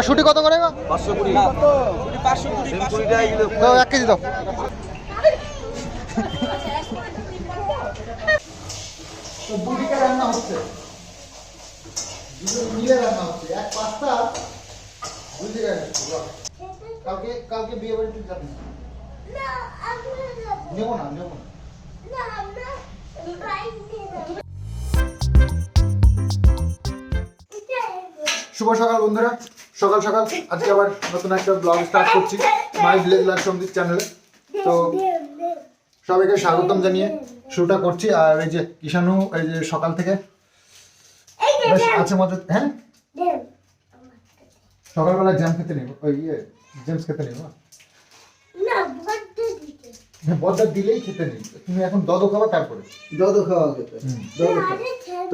আর শুটি কত করে এক কেজি দাও। তো দুদিকে রান্না হচ্ছে। দুটো মিলে রান্না হচ্ছে। এক পাস্তা দুই জায়গায় কালকে কালকে বিয়ে বাড়িতে যাবি না? নেব নেব শুভ সকাল বন্ধুরা। সকাল সকাল আজকে আবার নতুন একটা ব্লগ স্টার্ট করছি মাই ভিলেজ লাইফ সন্দীপ চ্যানেলে তো সবাইকে স্বাগতম জানিয়ে শুরুটা করছি। আর এই যে কিষানু এই যে সকাল থেকে বেশ আছে মজা হ্যাঁ? সকালবেলা জ্যাম খেতে নেব ওই ইয়ে জেমস খেতে নেব। না হ্যাঁ দিলেই খেতে নেই তুমি এখন দদ খাওয়া তারপরে। দদ খাওয়া খেতে। তো।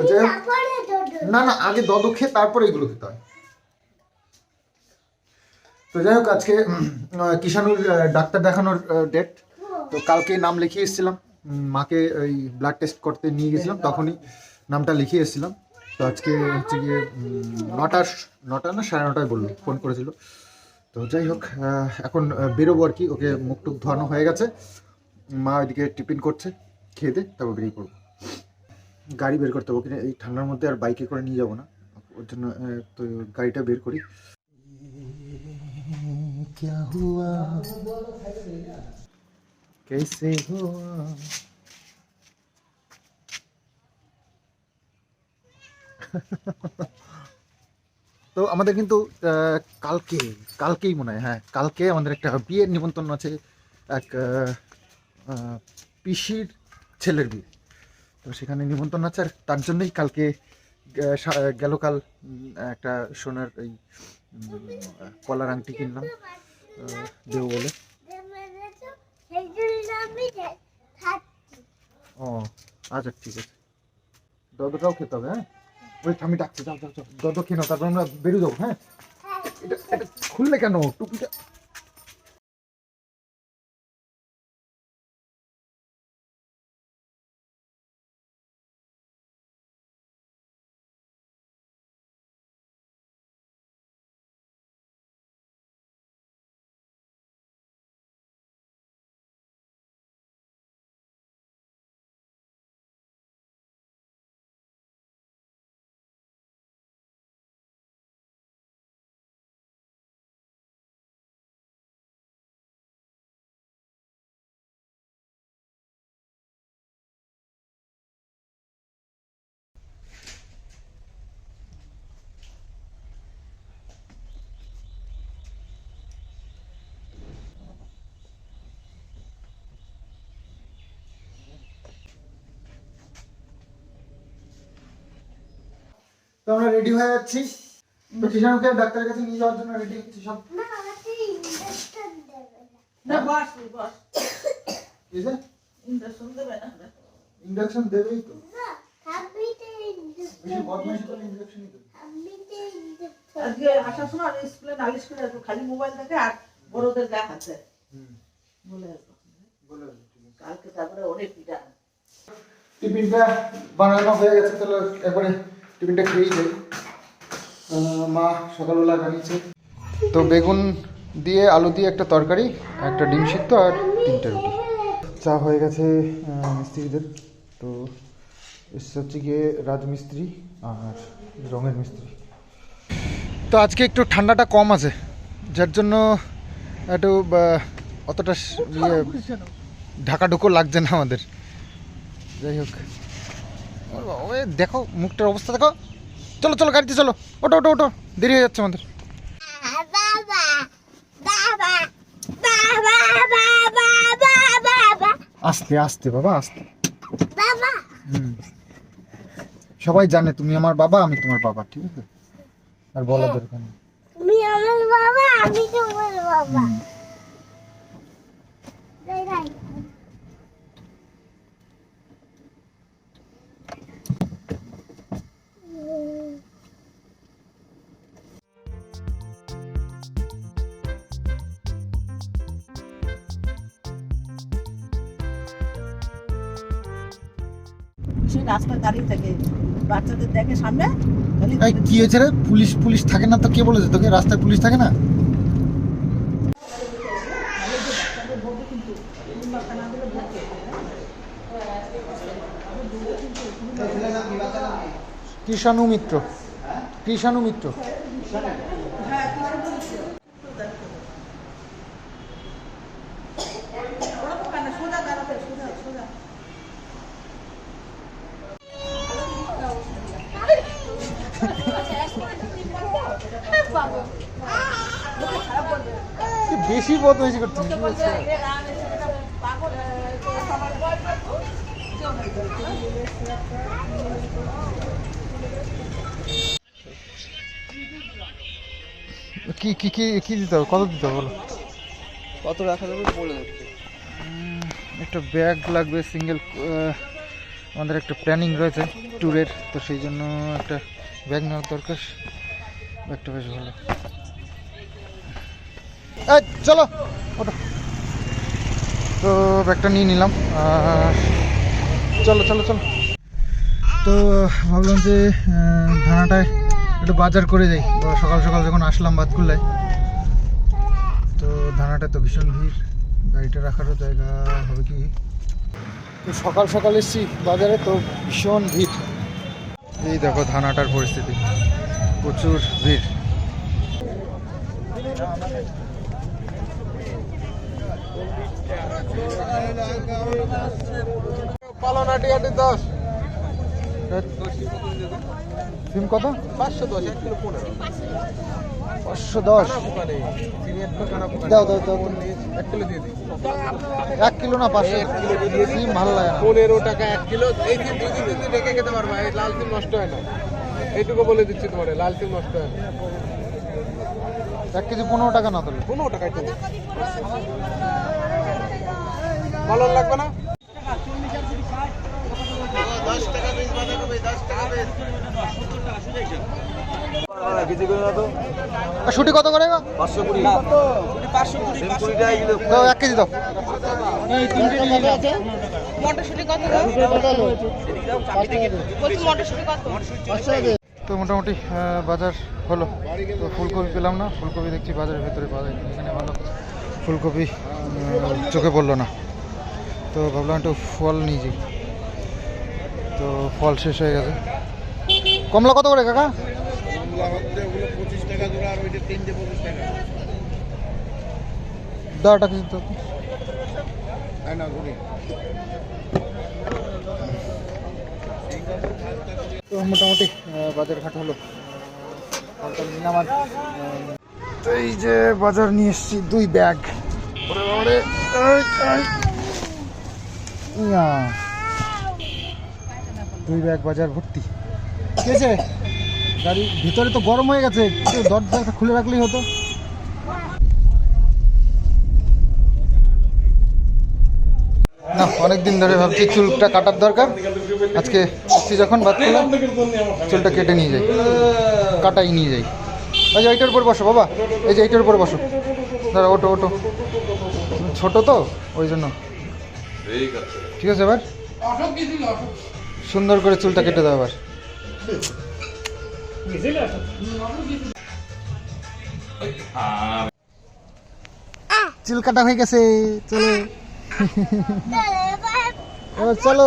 ছেড়ে যাই হোক- না না আগে দদ খেয়ে তারপরে এগুলো খেতে হয়। তো যাই হোক, আজকে কিষানুর ডাক্তার দেখানোর ডেট তো কালকে নাম লিখিয়ে এসেছিলাম। মাকে ওই ব্লাড টেস্ট করতে নিয়ে গেছিলাম, তখনই নামটা লিখিয়ে এসেছিলাম। তো আজকে হচ্ছে গিয়ে নটা নটা না, সাড়ে নটায় বলল ফোন করেছিল। তো যাই হোক এখন বেরোবো আর কি, ওকে মুখ টুক ধোয়ানো হয়ে গেছে। মা ওইদিকে টিফিন করছে, খেয়ে দে, তারপর বেরিয়ে পড়ব। গাড়ি বের করতে হবে কিনা এই ঠান্ডার মধ্যে আর বাইকে করে নিয়ে যাব না। ওর জন্য তো গাড়িটা বের করি। क्या हुआ कैसे हुआ তো আমাদের কিন্তু আহ, কালকে কালকেই মনে হয় হ্যাঁ কালকে আমাদের একটা বিয়ের নিমন্ত্রণ আছে এক আহ, আহ, পিসির ছেলের বিয়ে তো সেখানে নিমন্ত্রণ আছে আর তার জন্যই কালকে আহ, সা- গেল কাল উম, একটা সোনার এই উম, কলার আংটি কিনলাম আহ, দেবো বলে? ও আচ্ছা ঠিক আছে। দদটাও খেতে হবে হ্যাঁ? ওই আমি ডাকছি, যাও যাও যাও। দদ খেয়ে তারপর আমরা বেরিয়ে যাব হ্যাঁ? এটা খুললে কেন? টুপিটা তো আমরা রেডি হয়ে যাচ্ছি। তো কিষাণকে ডাক্তারের কাছে নিয়ে যাওয়ার জন্য রেডি হচ্ছি সব। না বস বস। এই যে। ইন্ডাকশন দেবে না ইন্ডাকশন দেবেই তো। আজকে আসার সময় আর স্কুলে নালিশ করে আসব খালি মোবাইল দেখে আর বড়দের দেখাচ্ছে হুম। বলে কালকে তারপরে অনেক পিঠা টিফিনটা বানানো হয়ে গেছে তাহলে একবারে টিফিনটা খেয়েই যাই। মা সকালবেলা বানিয়েছে তো বেগুন দিয়ে আলু দিয়ে একটা তরকারি, একটা ডিম সিদ্ধ আর তিনটে রুটি। চা হয়ে গেছে মিস্ত্রিদের। তো এসছে হচ্ছে গিয়ে রাজমিস্ত্রি আর রঙের মিস্ত্রি। তো আজকে একটু ঠান্ডাটা কম আছে, যার জন্য একটু অতটা ইয়ে ঢাকা ঢুকো লাগছে না আমাদের। যাই হোক। ওই দেখো, মুখটার অবস্থা দেখো। চলো চলো, গাড়িতে চলো। ওটো ওটো ওটো দেরি হয়ে যাচ্ছে আমাদের। আস্তে আস্তে, বাবা, আস্তে। সবাই জানে তুমি আমার বাবা, আমি তোমার বাবা, ঠিক আছে? আর বলা দরকার নেই। তুমি আমার বাবা, আমি তোমার বাবা। সেই রাস্তায় দাঁড়িয়ে থাকে বাচ্চাদের দেখে সামনে খালি এই কি হয়েছে রে? পুলিশ পুলিশ থাকে না তো কে বলেছে? তোকে রাস্তায় পুলিশ থাকে না? কৃষাণু মিত্র কৃষাণু মিত্র ওরকম কেন সোজা দাঁড়াতে সোজা সোজা কি বেশি বদমাইশি করছিস কি হচ্ছে? কি কি কি কি দিতে হবে? কত দিতে হবে বলো? কত রাখা যাবে বলে একটা ব্যাগ লাগবে সিঙ্গেল আমাদের একটা প্ল্যানিং রয়েছে ট্যুরের তো সেই জন্য একটা ব্যাগ নেওয়ার দরকার। ব্যাগটা বেশ ভালো। চলো ওটা তো ব্যাগটা নিয়ে নিলাম আর চলো চলো চলো। তো ভাবলাম যে ধানাটায় একটু বাজার করে যাই। সকাল সকাল যখন আসলাম বাতকুল্লায়, তো ধানাটা তো ভীষণ ভিড়। গাড়িটা রাখারও জায়গা হবে কি? তো সকাল সকাল এসছি বাজারে, তো ভীষণ ভিড়। এই দেখো ধানাটার পরিস্থিতি। প্রচুর ভিড়। পালনাটি আটি দশ। সিম কত? পাঁচশো দশ এক কিলো পনেরো। পাঁচশো দশ। দাও দাও দাও। এক কিলো দিয়ে দিই। এক কিলো না পাঁচশো? সিম ভালো লাগে না। পনেরো টাকা এক কিলো। এই দিন দুই দিন দিন রেখে খেতে পারবা এই লাল সিম নষ্ট হয় না। এইটুকু বলে দিচ্ছি তোমার লাল সিম নষ্ট হয় না। এক কেজি পনেরো টাকা না তাহলে? পনেরো টাকায় তো। ভালো লাগবে না? শুটি কত করে পাঁচশো কুড়ি এক কেজি দাও। তো মোটামুটি বাজার হলো। তো ফুলকপি পেলাম না, ফুলকপি দেখছি বাজারের ভেতরে পাওয়া যায় এখানে ভালো ফুলকপি চোখে পড়ল না। তো ভাবলাম একটু ফল নিয়ে যাই। তো ফল শেষ হয়ে গেছে। কমলা কত করে কাকা? দাওটা কিছু তো। মোটামুটি বাজার ঘাট হলো। তো এই যে বাজার নিয়ে এসেছি দুই ব্যাগ। দুই ব্যাগ বাজার ভর্তি। ঠিক আছে? গাড়ি ভিতরে তো গরম হয়ে গেছে একটু দরজাটা খুলে রাখলেই হতো। না অনেকদিন ধরে ভাবছি চুলটা কাটার দরকার। আজকে আসছি যখন বাদ করলাম চুলটা কেটে নিয়ে যাই। কাটাই নিয়ে যাই। এই যে এইটার উপর বসো বাবা এই যে এইটার উপর বসো। দাঁড়া ওটো ওটো ছোট তো ওই জন্য। ঠিক আছে এবার? সুন্দর করে চুলটা কেটে দাও এবার। চুল কাটা হয়ে গেছে চলো। এবার চলো।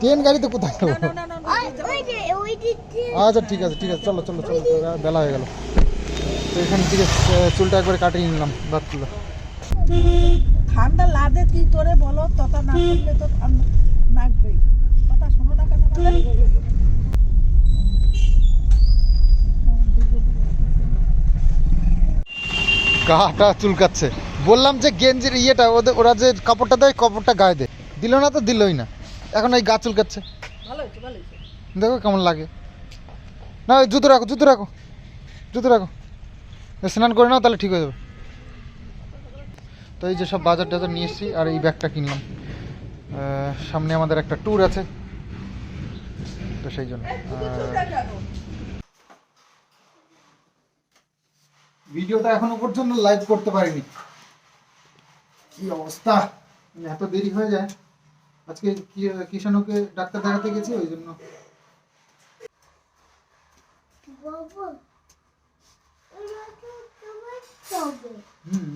ট্রেন গাড়ি তো কোথায়? যাব আচ্ছা ঠিক আছে ঠিক আছে চলো চলো চলো বেলা হয়ে গেল। তো এখান থেকে চুলটা একবারে কাটিয়ে নিলাম বাদ ঠান্ডা লাগে কি তোরে বলো তথা না করলে তো ঠান্ডা লাগবেই। কথা শোনো না কেন তাহলে? গাটা চুলকাচ্ছে। বললাম যে গেঞ্জির ইয়েটা ওদের ওরা যে কাপড়টা দেয় কাপড়টা গায়ে দেয়। দিল না তো দিলই না। এখন এই গা চুলকাচ্ছে। দেখো কেমন লাগে। না ওই জুতো রাখো জুতো রাখো। জুতো রাখো। স্নান করে নাও তাহলে ঠিক হয়ে যাবে। তো এই যে সব বাজার টাজার নিয়ে এসেছি আর এই ব্যাগটা কিনলাম। সামনে আমাদের একটা ট্যুর আছে। তো সেই জন্য ভিডিওটা এখনও পর্যন্ত লাইভ করতে পারিনি। কি অবস্থা? মানে এত দেরি হয়ে যায়। আজকে কিষানুকে ডাক্তার দেখাতে গেছি ওই জন্য। হুম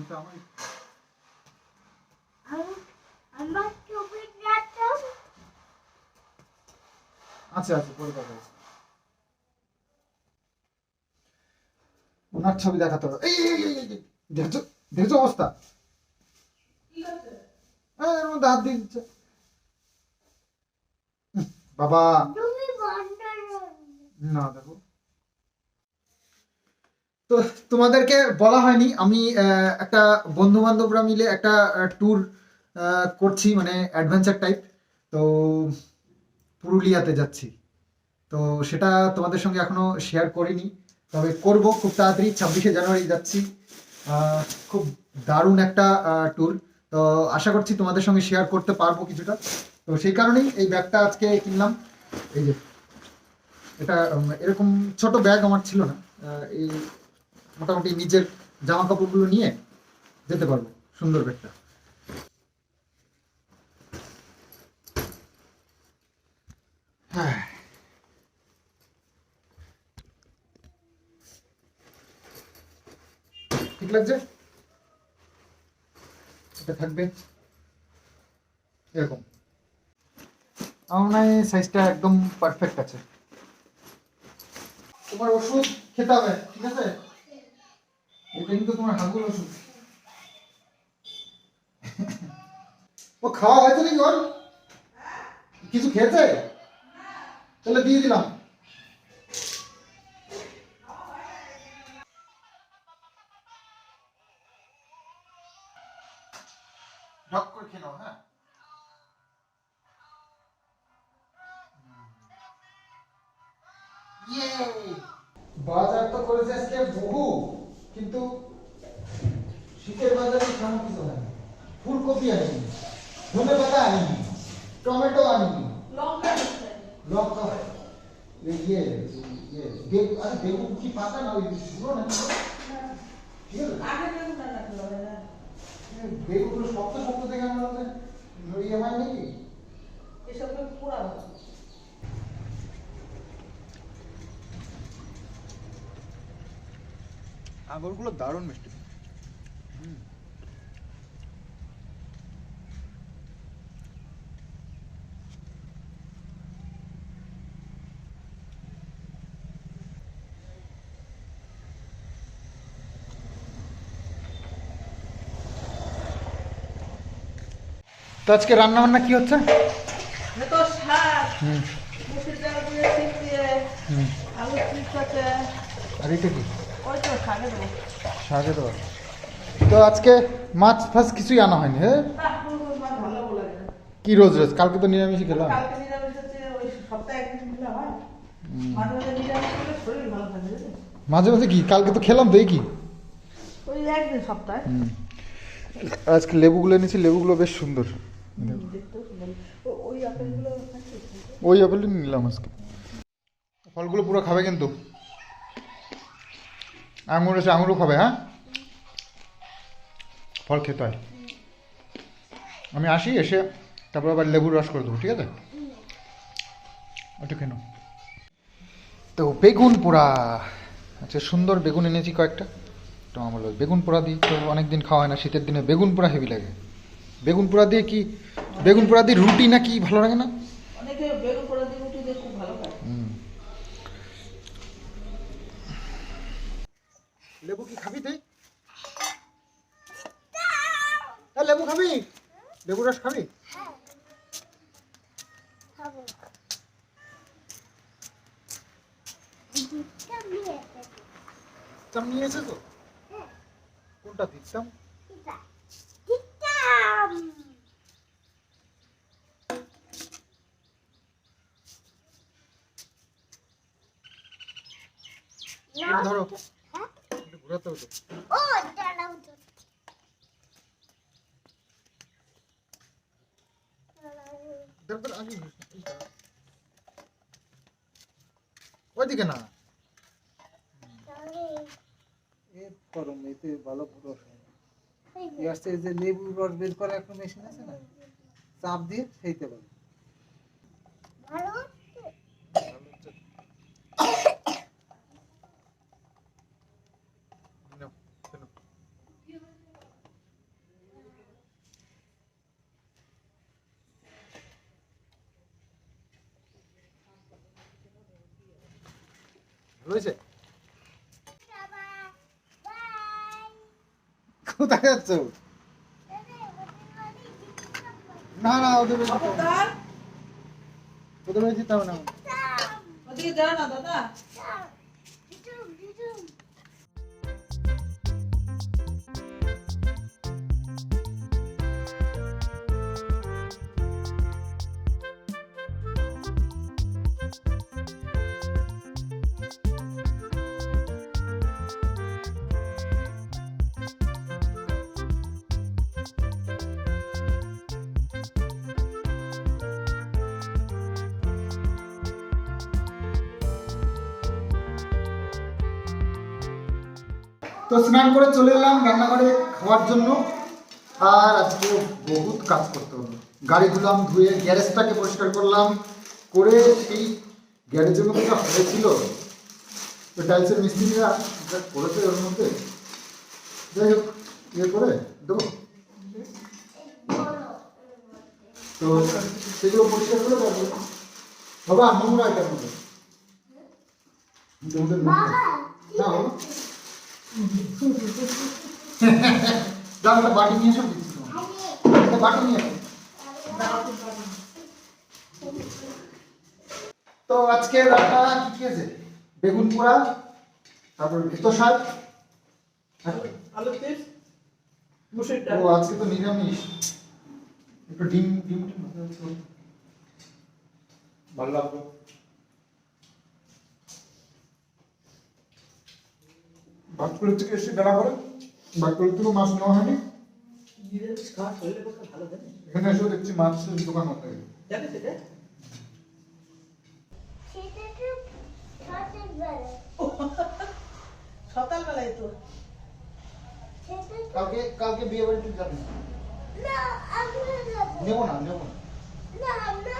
আচ্ছা আচ্ছা পরে কথা ওনার ছবি দেখাতে হবে। এই দেখছ? অবস্থা? হ্যাঁ এর মধ্যে হাত দিয়ে দিচ্ছে। বাবা। না, দেখো। তো তোমাদেরকে বলা হয়নি, আমি একটা বন্ধু বান্ধবরা মিলে একটা ট্যুর করছি মানে অ্যাডভেঞ্চার টাইপ তো পুরুলিয়াতে যাচ্ছি। তো সেটা তোমাদের সঙ্গে এখনও শেয়ার করিনি। তবে করব, খুব তাড়াতাড়ি, ছাব্বিশে জানুয়ারি যাচ্ছি। খুব দারুণ একটা ট্যুর তো আশা করছি তোমাদের সঙ্গে শেয়ার করতে পারব কিছুটা। তো সেই কারণেই এই ব্যাগটা আজকে কিনলাম। এই যে, এটা এরকম ছোট ব্যাগ আমার ছিল না। এই মোটামুটি নিজের জামা কাপড়গুলো নিয়ে যেতে পারব, সুন্দর ব্যাগটা। হ্যাঁ লাগছে? এটা থাকবে। এরকম। আমার মনে হয় সাইজটা একদম পারফেক্ট আছে। তোমার ওষুধ খেতে হবে, ঠিক আছে? এটা কিন্তু তোমার হাগুর ওষুধ। ও খাওয়া হয়েছে নাকি ওর? কিছু খেয়েছে? তাহলে দিয়ে দিলাম। ধনে পাতা আনিনি টমেটো আনিনি। লঙ্কা এই ইয়ে ইয়ে বেগুন আরে বেগুন কি পাতা না ওই পুরো নাকি ঠিক আছে এ, বেগুনগুলো শক্ত শক্ত দেখে আমার মনে হয় নড়িয়ে হয় নাকি আঙুরগুলো দারুণ মিষ্টি। তো আজকে রান্না বান্না কি হচ্ছে? আর এটা কি? তো শাকে দেওয়া তো আজকে মাছ ফাছ কিছুই আনা হয়নি হ্যাঁ। কি রোজ রোজ? কালকে তো নিরামিষই খেলাম। মাঝে মাঝে কি? কালকে তো খেলাম তো এই কি আজকে লেবুগুলো এনেছি লেবুগুলো বেশ সুন্দর। ওই আপেলই নিলাম আজকে। ফলগুলো পুরো খাবে কিন্তু। আঙুর আছে, আঙুরও খাবে হ্যাঁ? ফল খেতে হয়। আমি আসি, এসে তারপর আবার লেবুর রস করে দেবো, ঠিক আছে? ওটা কেন তো বেগুন পোড়া। আচ্ছা সুন্দর বেগুন এনেছি কয়েকটা। তো আমার বেগুন পোড়া দিই তো অনেকদিন খাওয়া হয় না, শীতের দিনে বেগুন পোড়া হেভি লাগে। বেগুন পোড়া দিয়ে কি বেগুন পোড়া দিয়ে রুটি না কি ভালো লাগে না? অনেকে বেগুন পোড়া দিয়ে রুটি দিয়ে খুব ভালো খায়। লেবু কি খাবি তুই? হ্যাঁ লেবু খাবি? লেবু রস খাবি? চাম নিয়ে এসে তো কোনটা দিচ্ছাম? ধরো। হ্যাঁ? হতো। ওইদিকে না। এ গরম এতে ভালো রস এই যে লেবু রস বের করার একটা মেশিন আছে না চাপ দিয়ে খেতে পারে ভালো হচ্ছে? নাও, খেলো। রয়েছে বাবা বাই কোথায় যাচ্ছ। না না ওদের ওদের যেতে হবে না। ওদিকে যাও না দাদা। তো স্নান করে চলে এলাম রান্নাঘরে খাওয়ার জন্য। আর আজকে বহুত কাজ করতে হলো গাড়ি ধুলাম ধুয়ে গ্যারেজটাকে পরিষ্কার করলাম। করে সেই গ্যারেজের মধ্যে যা হয়েছিল তো টাইলসের মিস্ত্রিরা যা করেছে ওর মধ্যে যাই হোক ইয়ে করে দেবো। তো সেগুলো পরিষ্কার করে দেবো বাবা নোংরা এটা মধ্যে। না বাবা একটা বাটি নিয়ে এসো দিচ্ছি তোমাকে। বাটি নিয়ে এসো। তো আজকে রান্না কি কি আছে? বেগুন পোড়া তারপর ভেতো শাক আলু চিপস ও আজকে তো নিরামিষ। একটু ডিম ডিম। ভালো লাগল। বাটকুলের থেকে এসে বেলা করে বাটকুলের থেকে মাছ নেওয়া হয়নি। এখানে এসেও দেখছি মাছের দোকান হতে সকালবেলায় তো কালকে কালকে বিয়ে বাড়িতে যাবেন না? আমরা যাব নেব না নেব না। না আমরা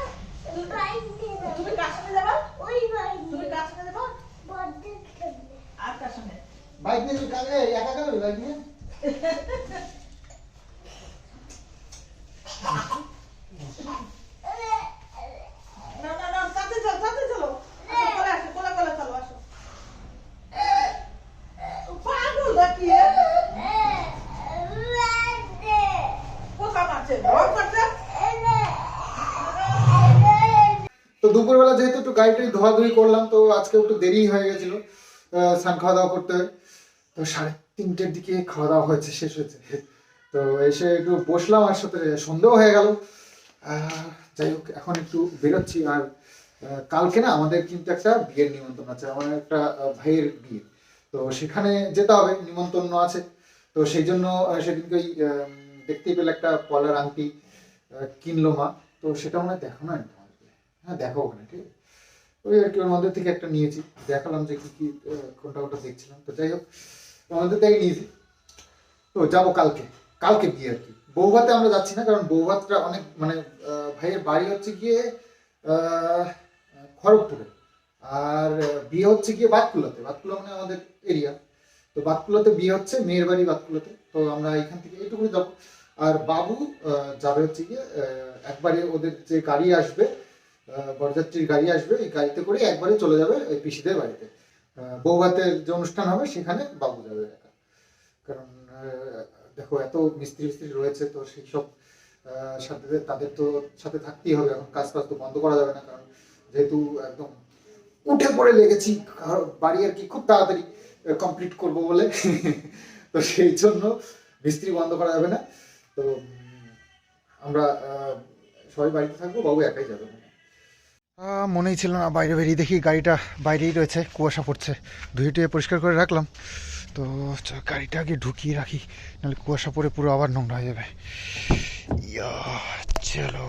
বাইক নিয়ে যাব তুমি সঙ্গে যাবা ওই বাইক তুমি নিয়ে কার সঙ্গে যাবা বদ্ধের সামনে আর কার সঙ্গে বাইক নিয়ে কালকে একা যাবে বাইক নিয়ে না না না তাতে চলো তাতে চলো আসো কোলে আসো কোলে কোলে চলো আসো পাগল নাকি এ? কোথা মারছে ভয় করছে তো দুপুরবেলা যেহেতু একটু গাড়িটাই ধোয়াধুয়ি করলাম তো আজকে একটু দেরি হয়ে গেছিল। স্নান খাওয়া দাওয়া করতে হয়। তো সাড়ে তিনটের দিকে খাওয়া দাওয়া হয়েছে, শেষ হয়েছে। তো এসে একটু বসলাম আর সাথে সন্দেহ হয়ে গেল। যাই হোক, এখন একটু বেরোচ্ছি। আর কালকে না আমাদের কিন্তু একটা বিয়ের নিমন্ত্রণ আছে, আমার একটা ভাইয়ের বিয়ে। তো সেখানে যেতে হবে, নিমন্ত্রণ আছে। তো সেই জন্য সেদিনকে ওই দেখতেই পেলে একটা পলার আংটি কিনলো মা। তো সেটা মনে হয় দেখো না। হ্যাঁ দেখো ওখানে, ঠিক আছে। ওই আর কি, ওর মধ্যে থেকে একটা নিয়েছি। দেখালাম যে কি কি কোনটা কোনটা দেখছিলাম। তো যাই হোক মধ্যে থেকে নিয়েছি তো যাব কালকে কালকে বিয়ে আর কি। বৌভাতে আমরা যাচ্ছি না, কারণ বৌভাতটা অনেক মানে ভাইয়ের বাড়ি হচ্ছে গিয়ে খড়গপুরে। আর বিয়ে হচ্ছে গিয়ে বাতকুলাতে। বাতকুলা মানে আমাদের এরিয়া তো বাতকুলাতে বিয়ে হচ্ছে, মেয়ের বাড়ি বাতকুলাতে। তো আমরা এখান থেকে এইটুকুনি যাব। আর বাবু যাবে হচ্ছে গিয়ে একবারে ওদের যে গাড়ি আসবে বরযাত্রীর গাড়ি আসবে, এই গাড়িতে করে একবারে চলে যাবে পিসিদের বাড়িতে। বৌভাতের যে অনুষ্ঠান হবে, সেখানে বাবু যাবে একা। কারণ দেখো, এত মিস্ত্রি মিস্ত্রি রয়েছে, তো সেই সব সাথে তাদের তো সাথে থাকতেই হবে। এখন কাজ ফাজ তো বন্ধ করা যাবে না, কারণ যেহেতু একদম উঠে পড়ে লেগেছি বাড়ি আর কি খুব তাড়াতাড়ি কমপ্লিট করব বলে। তো সেই জন্য মিস্ত্রি বন্ধ করা যাবে না। তো আমরা সবাই বাড়িতে থাকব, বাবু একাই যাবে। মনেই ছিল না, বাইরে বেরিয়ে দেখি গাড়িটা বাইরেই রয়েছে, কুয়াশা পড়ছে। ধুয়ে টুয়ে পরিষ্কার করে রাখলাম। তো গাড়িটা আগে ঢুকিয়ে রাখি, নাহলে কুয়াশা পড়ে পুরো আবার নোংরা হয়ে যাবে। ইয়া, চলো।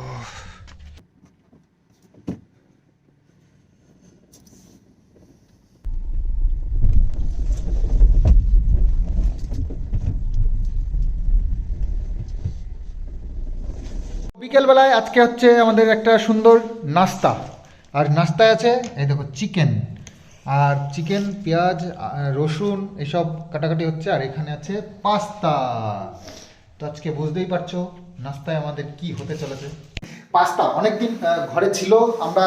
বিকেলবেলায় আজকে হচ্ছে আমাদের একটা সুন্দর নাস্তা। আর নাস্তায় আছে, এই দেখো চিকেন। আর চিকেন, পেঁয়াজ রসুন, এসব কাটাকাটি হচ্ছে, আর এখানে আছে পাস্তা। তো আজকে বুঝতেই পারছ নাস্তায় আমাদের কি হতে চলেছে। পাস্তা অনেকদিন ঘরে ছিল, আমরা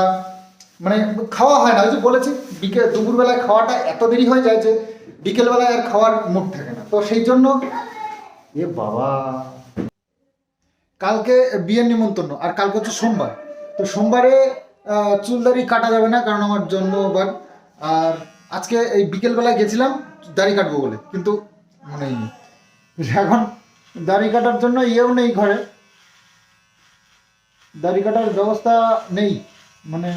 মানে খাওয়া হয় না, ওই যে বলেছি, বিকেল, দুপুরবেলায় খাওয়াটা এত দেরি হয়ে যায় যে বিকেলবেলায় আর খাওয়ার মুড থাকে না। তো সেই জন্য, এ বাবা, কালকে বিয়ের নিমন্ত্রণ, আর কালকে হচ্ছে সোমবার। তো সোমবারে আহ, চুলদাড়ি কাটা যাবে না কারণ আমার জন্মবার। আর আজকে এই বিকেলবেলায় গেছিলাম দাড়ি কাটবো বলে কিন্তু মনেই নেই। এখন দাড়ি কাটার জন্য ইয়েও নেই ঘরে। দাড়ি কাটার ব্যবস্থা নেই মানে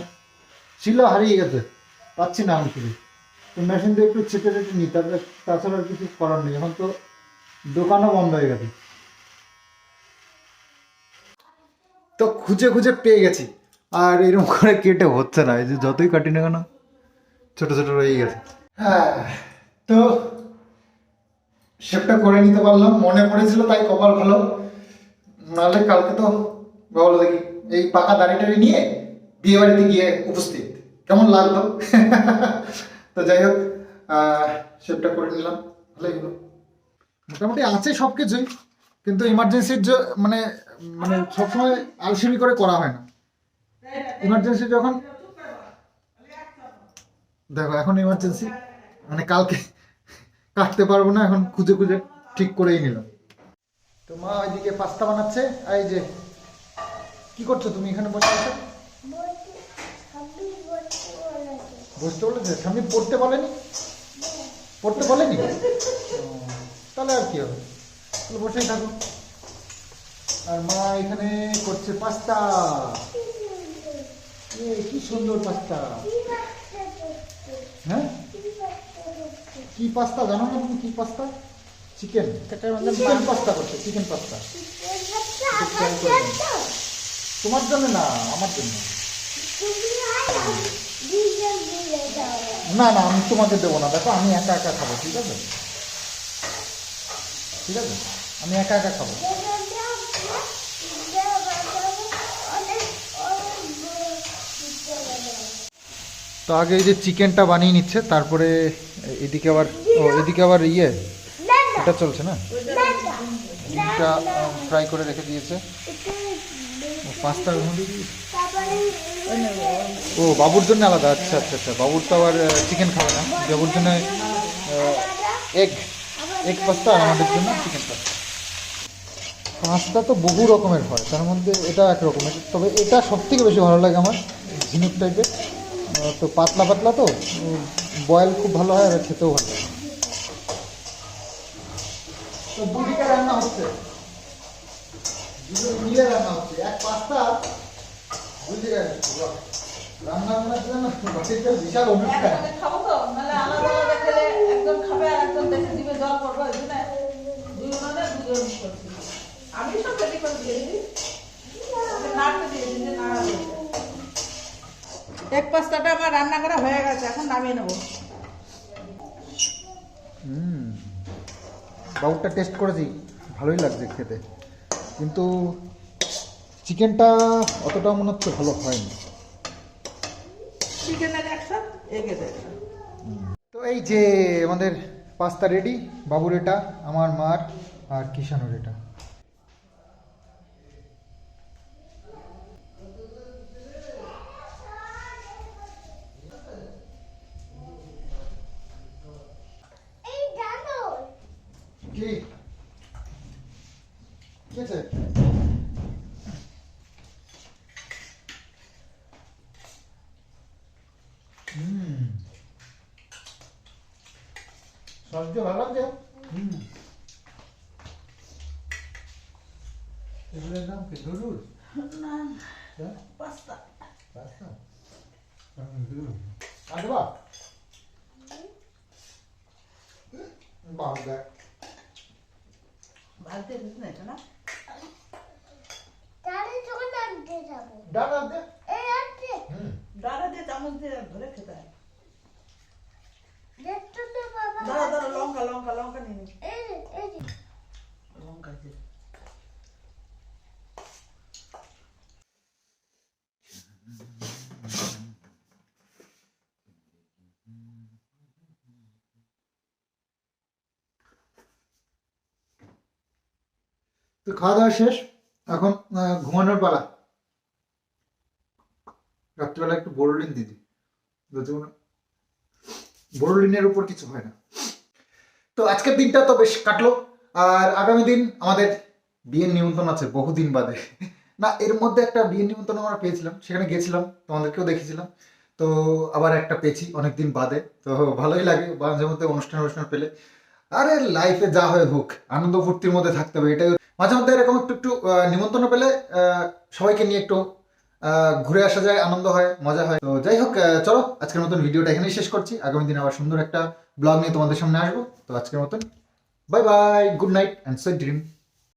ছিল হারিয়ে গেছে পাচ্ছি না আমি শুধু তো মেশিন দিয়ে একটু ছেটে ছেটে নিই তারপরে তাছাড়া আর কিছু করার নেই এখন তো দোকানও বন্ধ হয়ে গেছে। তো খুঁজে খুঁজে পেয়ে গেছি। আর এরকম করে কেটে হচ্ছে না, এই যে যতই কাটি না কেন, ছোট ছোট রয়ে গেছে। হ্যাঁ তো শেপটা করে নিতে পারলাম, মনে পড়েছিল তাই কপাল ভালো। নাহলে কালকে তো বলো দেখি, এই পাকা দাড়ি টাড়ি নিয়ে বিয়ে বাড়িতে গিয়ে উপস্থিত। কেমন লাগল? তো যাই হোক শেপটা করে নিলাম, ভালোই হলো। মোটামুটি আছে সব কিছুই কিন্তু ইমার্জেন্সির মানে মানে সবসময় আলসেমি করে করা হয় না। ইমার্জেন্সি যখন দেখো, এখন ইমার্জেন্সি মানে কালকে কাটতে পারব না, এখন খুঁজে খুঁজে ঠিক করেই নিলাম। তো মা ওইদিকে পাস্তা বানাচ্ছে এই যে, কি করছ তুমি এখানে বসে আছো? বসতে বলেছে? সামনে পড়তে বলেনি? পড়তে বলেনি? তাহলে আর কি হবে? তাহলে বসেই থাকো। আর মা এখানে করছে পাস্তা কি সুন্দর পাস্তা। হ্যাঁ? কি পাস্তা? জানো না তুমি কি পাস্তা? চিকেন চিকেন পাস্তা করছে চিকেন পাস্তা। তোমার জন্য না, আমার জন্য। না না, আমি তোমাকে দেবো না। দেখো, আমি একা একা খাব, ঠিক আছে? ঠিক আছে? আমি একা একা খাব। তো আগে এই যে চিকেনটা বানিয়ে নিচ্ছে, তারপরে এদিকে আবার, ও, এদিকে আবার ইয়ে এটা চলছে না? ডিমটা ফ্রাই করে রেখে দিয়েছে। পাঁচটার মধ্যে ও, বাবুর জন্য আলাদা আচ্ছা আচ্ছা আচ্ছা বাবুর তো আবার চিকেন খাবে না। বাবুর জন্য এগ এগ পাস্তা আর আমাদের জন্য চিকেন পাস্তা পাস্তা তো বহু রকমের হয়, তার মধ্যে এটা এক রকমের তবে এটা সব থেকে বেশি ভালো লাগে আমার, ঝিনুক টাইপের তো পাতলা পাতলা তো বয়েল খুব ভালো হয় আর খেতেও ভালো লাগে তো দুদিকে রান্না হচ্ছে। মিলে রান্না হচ্ছে। এক পাস্তা রান্না বান্নার জন্য বিশাল অনুষ্ঠান খাব তো? নাহলে আলাদা আলাদা খেলে একজন খাবে আর একজন দেখে দিবে জল পড়বে ওই জন্য দুজনে দুজন করছি। আমি সব রেডি করে দিয়েছি নাড়তে দিয়েছি যে নাড়া হয়েছে এক পাস্তাটা আমার রান্না করা হয়ে গেছে এখন নামিয়ে নেব। হুম। বাবুরটা টেস্ট করেছি ভালোই লাগছে খেতে। কিন্তু চিকেনটা অতটা মনে হচ্ছে ভালো হয়নি। চিকেনের তো এই যে আমাদের পাস্তা রেডি বাবুর এটা আমার মার আর কিষানোর এটা এই জানো কি কি আছে হুম সবজি ভালো লাগছে হুম এগুলোর নাম কি ধরুর না হ্যাঁ পাস্তা পাস্তা আদবা বাহ দেখ ভাজতে দিস না এটা না তাহলে যখন যাব। ডাল আনতে এই আছে হুম। ডালা দিয়ে চামচ দিয়ে ধরে খেতে হয়। দেখতো তো বাবা দাঁড়া দাঁড়া লঙ্কা লঙ্কা লঙ্কা নিয়ে লঙ্কা দিয়ে। তো খাওয়া দাওয়া শেষ, এখন ঘুমানোর পালা। রাত্রিবেলা একটু বোরলিন দিদি যাতে কোনো বোরলিনের উপর কিছু হয় না। তো আজকের দিনটা তো বেশ কাটলো, আর আগামী দিন আমাদের বিয়ের নিমন্ত্রণ আছে বহুদিন বাদে। না, এর মধ্যে একটা বিয়ের নিমন্ত্রণ আমরা পেয়েছিলাম, সেখানে গেছিলাম, তোমাদেরকেও দেখেছিলাম। তো আবার একটা পেয়েছি অনেকদিন বাদে। তো ভালোই লাগে, মাঝে মধ্যে অনুষ্ঠান অনুষ্ঠান পেলে। আরে লাইফে যা হয় হোক, আনন্দ ফুর্তির মধ্যে থাকতে হবে, এটাই মাঝে মধ্যে এরকম একটু একটু নিমন্ত্রণ পেলে সবাইকে নিয়ে একটু ঘুরে আসা যায়, আনন্দ হয়, মজা হয়। তো যাই হোক চলো, আজকের মতন ভিডিওটা এখানেই শেষ করছি। আগামী দিনে আবার সুন্দর একটা ব্লগ নিয়ে তোমাদের সামনে আসব। তো আজকের মতন bye bye good night and sweet dream